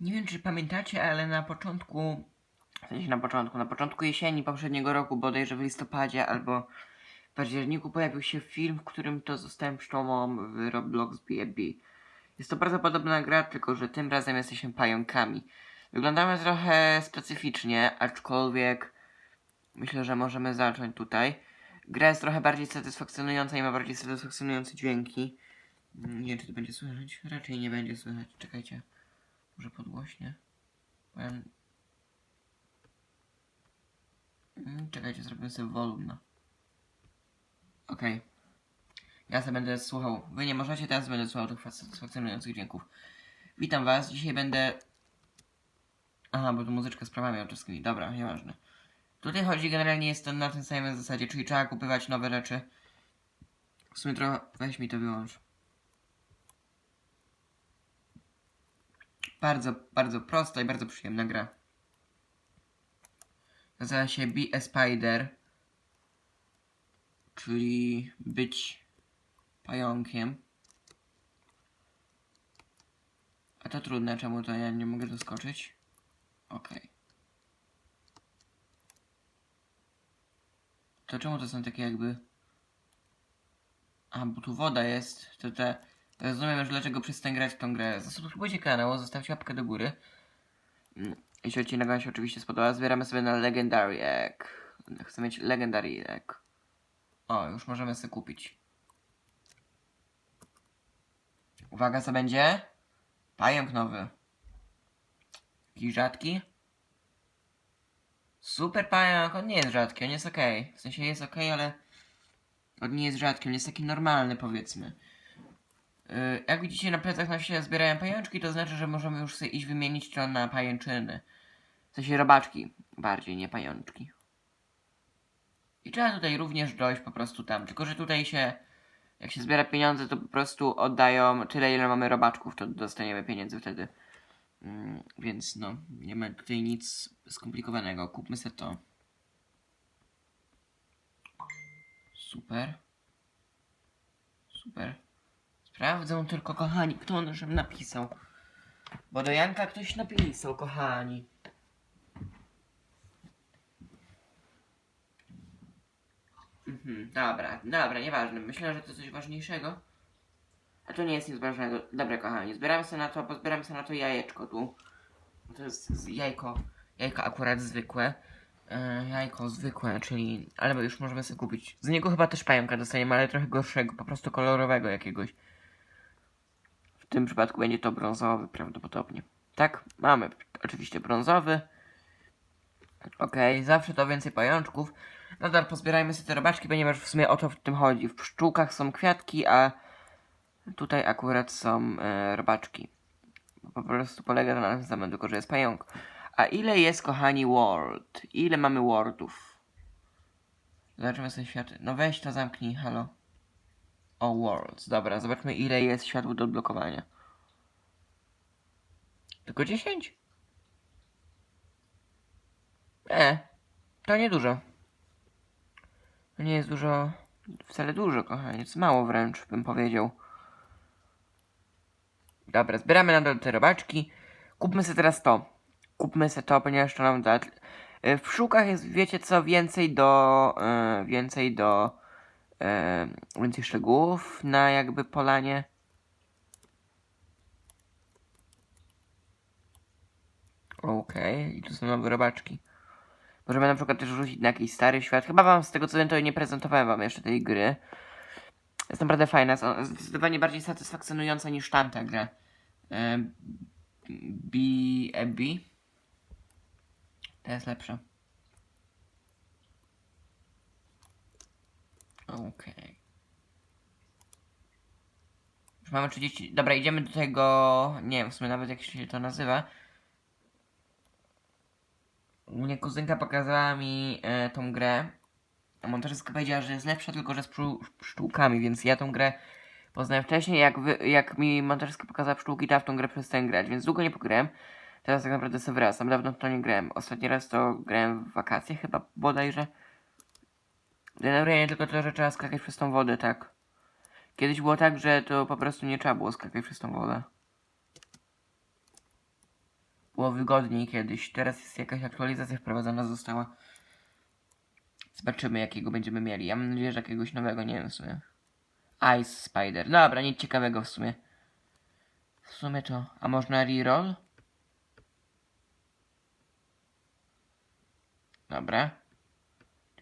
Nie wiem, czy pamiętacie, ale na początku, w sensie na początku, na początku jesieni poprzedniego roku, bodajże w listopadzie albo w październiku pojawił się film, w którym to zostałem pszczołą w Roblox B&B. Jest to bardzo podobna gra, tylko że tym razem jesteśmy pająkami. Wyglądamy trochę specyficznie, aczkolwiek myślę, że możemy zacząć tutaj. Gra jest trochę bardziej satysfakcjonująca i ma bardziej satysfakcjonujące dźwięki. Nie wiem, czy to będzie słychać. Raczej nie będzie słychać. Czekajcie. Może podgłośnie? Powiem... Mm, Czekajcie, zrobimy sobie volume. Okej. Ja sobie będę słuchał. Wy nie możecie, teraz będę słuchał tych satysfakcjonujących dźwięków. Witam was. Dzisiaj będę... Aha, bo tu muzyczka z prawami autorskimi. Dobra, nieważne. Tutaj chodzi generalnie jest to na tym samym zasadzie, czyli trzeba kupywać nowe rzeczy. W sumie trochę... Weź mi to wyłącz. Bardzo, bardzo prosta i bardzo przyjemna gra. Nazywa się Be a Spider. Czyli być pająkiem. A to trudne, czemu to ja nie mogę doskoczyć? Okej. To czemu to są takie jakby... A, bo tu woda jest. To te... Rozumiem już dlaczego przestań grać w tą grę. Zasubskrybujcie kanał, zostawcie łapkę do góry. Mm, Jeśli odcinek wam się oczywiście spodoba, zbieramy sobie na Legendary Egg. Chcę mieć Legendary Egg. O, już możemy sobie kupić. Uwaga, co będzie? Pająk nowy. Jakiś rzadki? Super pająk, on nie jest rzadki, on jest okej. W sensie jest okej, ale on nie jest rzadki, on jest taki normalny powiedzmy. Yy, jak widzicie na plecach nam się zbierają pajączki, to znaczy, że możemy już sobie iść wymienić to na pajęczyny. W sensie robaczki, bardziej, nie pajączki. I trzeba tutaj również dojść po prostu tam, tylko że tutaj się, jak się zbiera pieniądze, to po prostu oddają tyle, ile mamy robaczków, to dostaniemy pieniędzy wtedy. Mm, więc no, nie ma tutaj nic skomplikowanego. Kupmy sobie to. Super. Super. Sprawdzę tylko, kochani, kto on żem napisał. Bo do Janka ktoś napisał, kochani. Mhm, dobra, dobra, nieważne. Myślę, że to coś ważniejszego. A to nie jest nic ważnego. Dobra, kochani, zbieramy sobie na to, pozbieramy sobie na to jajeczko tu. To jest jajko, jajko akurat zwykłe. E, jajko zwykłe, czyli... Ale już możemy sobie kupić. Z niego chyba też pająka dostaniemy, ale trochę gorszego, po prostu kolorowego jakiegoś. W tym przypadku będzie to brązowy prawdopodobnie. Tak, mamy oczywiście brązowy. Okej, zawsze to więcej pajączków. Nadal pozbierajmy sobie te robaczki, ponieważ w sumie o to w tym chodzi. W pszczółkach są kwiatki, a tutaj akurat są e, robaczki. Po prostu polega to na tym samym, tylko że jest pająk. A ile jest, kochani, world? Ile mamy wordów? Zobaczymy sobie świat. No weź to zamknij, halo. O, worlds. Dobra, zobaczmy ile jest światło do odblokowania. Tylko 10? E, to niedużo. To nie jest dużo, wcale dużo, kochanie. Jest mało wręcz, bym powiedział. Dobra, zbieramy nadal te robaczki. Kupmy sobie teraz to. Kupmy sobie to, ponieważ to nam da... W pszczółkach jest, wiecie co, więcej do... y, więcej do... y, więcej szczegółów na jakby polanie. Okej, i tu są nowe robaczki. Możemy na przykład też rzucić na jakiś stary świat. Chyba wam z tego co wiem, to nie prezentowałem wam jeszcze tej gry. Jest naprawdę fajna, jest zdecydowanie bardziej satysfakcjonująca niż tamta gra. E, B, e. To jest lepsza. Okej. Już mamy 30. Dobra, idziemy do tego. Nie wiem w sumie nawet jak się to nazywa. Mnie kuzynka pokazała mi e, tą grę. A montażystka powiedziała, że jest lepsza, tylko że z pszczół- pszczółkami, więc ja tą grę poznałem wcześniej. Jak, wy, jak mi montażystka pokazała pszczółki, to w tą grę przestałem grać, więc długo nie pograłem. Teraz tak naprawdę sobie wracam. Dawno w to nie grałem. Ostatni raz to grałem w wakacje chyba bodajże. Denerwuje tylko to, że trzeba skakać przez tą wodę, tak. Kiedyś było tak, że to po prostu nie trzeba było skakać przez tą wodę. było wygodniej kiedyś. Teraz jest jakaś aktualizacja wprowadzona została. Zobaczymy jakiego będziemy mieli. Ja mam nadzieję, że jakiegoś nowego, nie wiem w sumie. Ice Spider. Dobra, nic ciekawego w sumie. W sumie to. A można reroll? Dobra.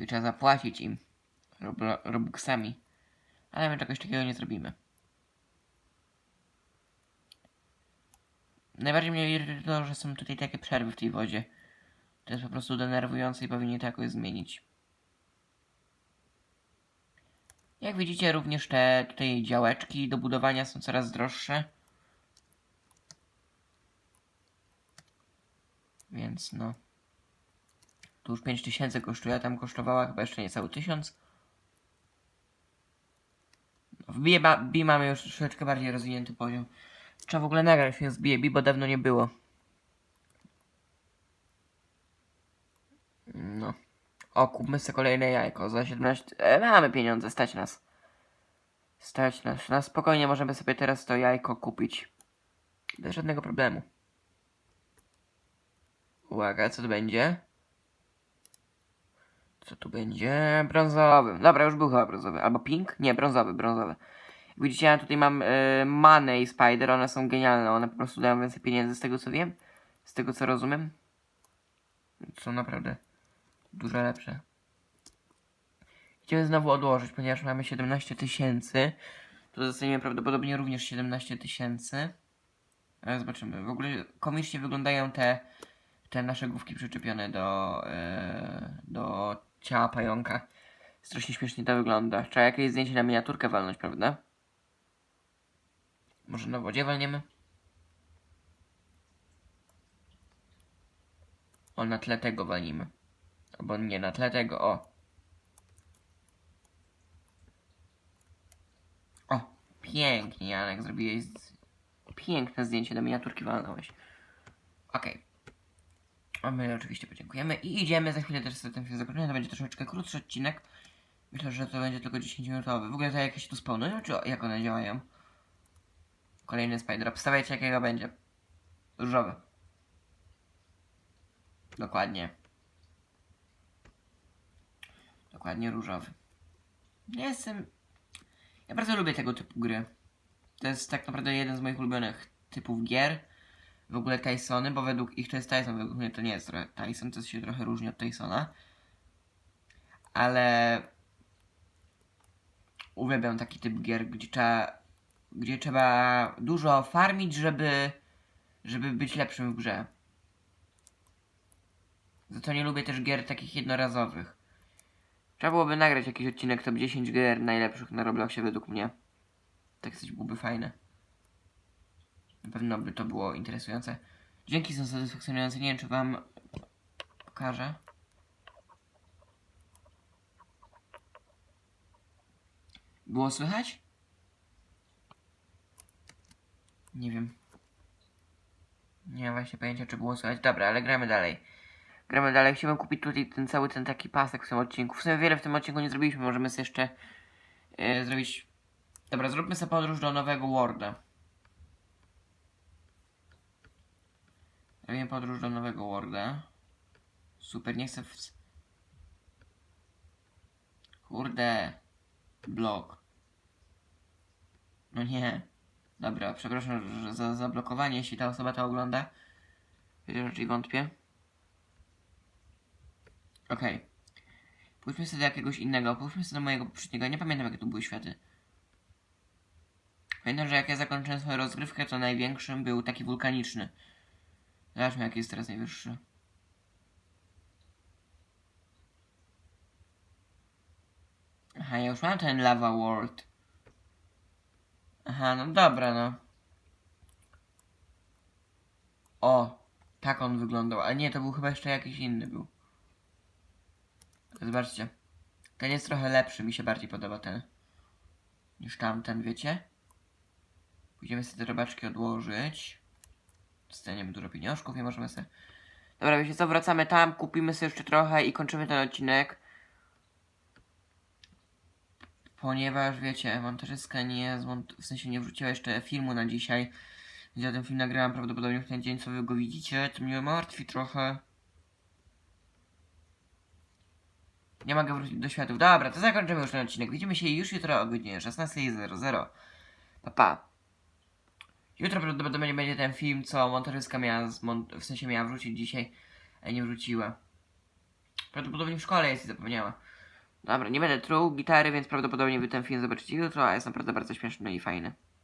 Czyli trzeba zapłacić im. Roblo- Robuxami. Ale my czegoś takiego nie zrobimy. Najbardziej mnie irytuje to, że są tutaj takie przerwy w tej wodzie. To jest po prostu denerwujące i powinien to jakoś zmienić. Jak widzicie, również te tutaj działeczki do budowania są coraz droższe. Więc no. Tu już 5000 kosztuje, tam kosztowała chyba jeszcze niecały 1000. No, w BB mamy już troszeczkę bardziej rozwinięty poziom. Trzeba w ogóle nagrać się z BB, bo dawno nie było. No. O, kupmy sobie kolejne jajko za 17. E, mamy pieniądze, stać nas. Stać nas. Na spokojnie możemy sobie teraz to jajko kupić. Bez żadnego problemu. Uwaga, co to będzie? Co tu będzie? Brązowy. Dobra, już był chyba brązowy. Albo pink? Nie, brązowy, brązowy. Widzicie, ja tutaj mam y, Manę i Spider, one są genialne, one po prostu dają więcej pieniędzy z tego co wiem, z tego co rozumiem. Są naprawdę dużo lepsze. Idziemy znowu odłożyć, ponieważ mamy 17 tysięcy. To dostaniemy prawdopodobnie również 17 tysięcy. Ale zobaczymy. W ogóle komicznie wyglądają te, te nasze główki przyczepione do, e, do ciała pająka. Strasznie śmiesznie to wygląda. Trzeba jakieś zdjęcie na miniaturkę walnąć, prawda? Może na wodzie walniemy? O, na tle tego walnimy. Albo nie, na tle tego, o. O, pięknie, Janek, zrobiłeś z... piękne zdjęcie do miniaturki walnąłeś. Okej. A my oczywiście podziękujemy i idziemy, za chwilę też sobie ten film zakończymy, to będzie troszeczkę krótszy odcinek. Myślę, że to będzie tylko 10 minutowy. W ogóle to jakieś tu spełnują, czy jak one działają? Kolejny spider. Obstawiajcie jakiego będzie. Różowy. Dokładnie. Dokładnie różowy. Ja jestem... Ja bardzo lubię tego typu gry. To jest tak naprawdę jeden z moich ulubionych typów gier. W ogóle Tysony, bo według ich to jest Tyson, według mnie to nie jest Tyson, to się trochę różni od Tysona. Ale... Uwielbiam taki typ gier, gdzie trzeba gdzie trzeba dużo farmić, żeby, żeby być lepszym w grze. Za to nie lubię też gier takich jednorazowych. Trzeba byłoby nagrać jakiś odcinek top 10 gier najlepszych na Robloxie według mnie. Tak coś byłoby fajne. Na pewno by to było interesujące. Dzięki są satysfakcjonujące. Nie wiem, czy wam pokażę. Było słychać? Nie wiem. Nie mam właśnie pojęcia, czy było słychać. Dobra, ale gramy dalej. Gramy dalej. Chciałbym kupić tutaj ten cały ten taki pasek w tym odcinku. W sumie wiele w tym odcinku nie zrobiliśmy. Możemy sobie jeszcze yy, zrobić... Dobra, zróbmy sobie podróż do nowego Worda. Robimy podróż do nowego Worda. Super, nie chcę... W... Kurde. Blok. No nie. Dobra, przepraszam za zablokowanie, jeśli ta osoba to ogląda. Chociaż raczej wątpię. Okej. Okay. Pójdźmy sobie do jakiegoś innego. Pójdźmy sobie do mojego poprzedniego. Nie pamiętam, jakie tu były światy. Pamiętam, że jak ja zakończyłem swoją rozgrywkę, to największym był taki wulkaniczny. Zobaczmy, jaki jest teraz najwyższy. Aha, ja już mam ten Lava World. Aha, no dobra, no. O, tak on wyglądał. A nie, to był chyba jeszcze jakiś inny był. Zobaczcie. Ten jest trochę lepszy, mi się bardziej podoba ten. Niż tamten, wiecie? Pójdziemy sobie te robaczki odłożyć. Dostaniemy dużo pieniążków i możemy sobie... Dobra, wiecie co, wracamy tam, kupimy sobie jeszcze trochę i kończymy ten odcinek. Ponieważ wiecie, montażystka nie w sensie nie wrzuciła jeszcze filmu na dzisiaj, Ja ten film nagrałem prawdopodobnie w ten dzień, co wy go widzicie, co mnie martwi trochę. Nie mogę wrócić do światów. Dobra, to zakończymy już ten odcinek. Widzimy się już jutro o godzinie 16.00. Pa, pa. Jutro prawdopodobnie będzie ten film, co montażystka miała, w sensie miała wrzucić dzisiaj, a nie wrzuciła. Prawdopodobnie w szkole jest i zapomniała. Dobra, nie będę truł gitary, więc prawdopodobnie wy ten film zobaczycie jutro, a jest naprawdę bardzo śmieszny i fajny.